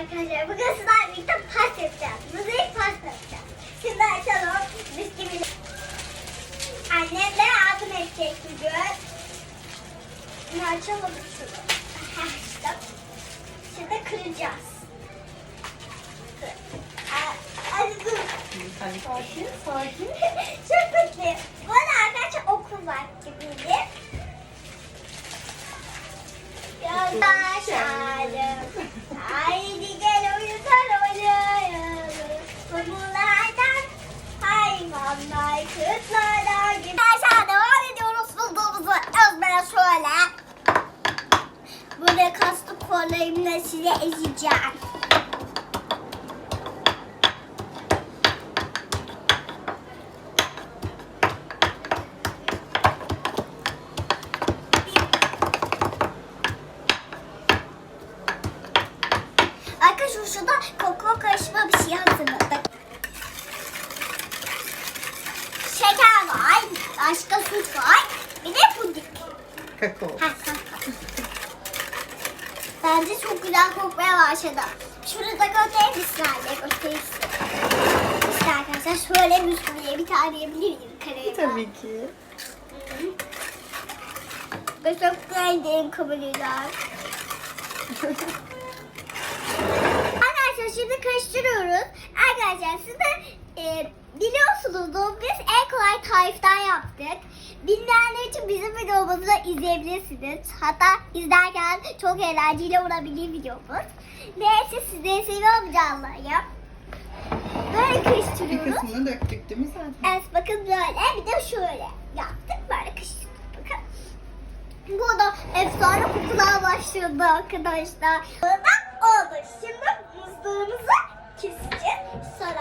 arkadaşlar. Bugün sizlerle birlikte pasta yapacağız. Müzik pasta yapacağız. Şimdi açalım. Bisküvi. Annem de yardım edecek bugün. Şimdi açalım şunu. İşte. Şimdi kıracağız. Hadi dur. Sakin, sakin. Çok mutluyum. Bu arada arkadaşlar okul var gibiydi. Yoldaşlarım. Hayvanlar, kırklardan gibi. Arkadaşlar devam ediyoruz bulduğumuzu ezmeye şöyle. Böyle kaslı kollarımla size ezeceğim. Arkadaşlar şurada kokon karışma bir şey hazırladık. Şeker var, başka süt var, bir de puding. Kakao. Ha, ha. Bence çok güzel kokmaya başladı. Şurada göstereyim mi sizlerle? Göstereyim size. İşte arkadaşlar şöyle bisküviye bir tane yiyebilir miyim? Karaya. Tabii ki. Teşekkür ederim kabulüler. Arkadaşlar şimdi karıştırıyoruz. Arkadaşlar siz de e, biliyorsunuz biz kolay tariften yaptık. Bilmeyenler için bizim videomuzu da izleyebilirsiniz. Hatta izlerken çok eğlenceli olabilir videomuz. Neyse sizleri seviyorum canlarım. Böyle Bir karıştırıyoruz. kısmını döktük değil mi zaten? Evet bakın böyle bir de şöyle yaptık böyle karıştırdık bakın. Bu da efsane kokular başladı arkadaşlar. Burada oldu. Şimdi muzluğumuzu keseceğiz. Sarı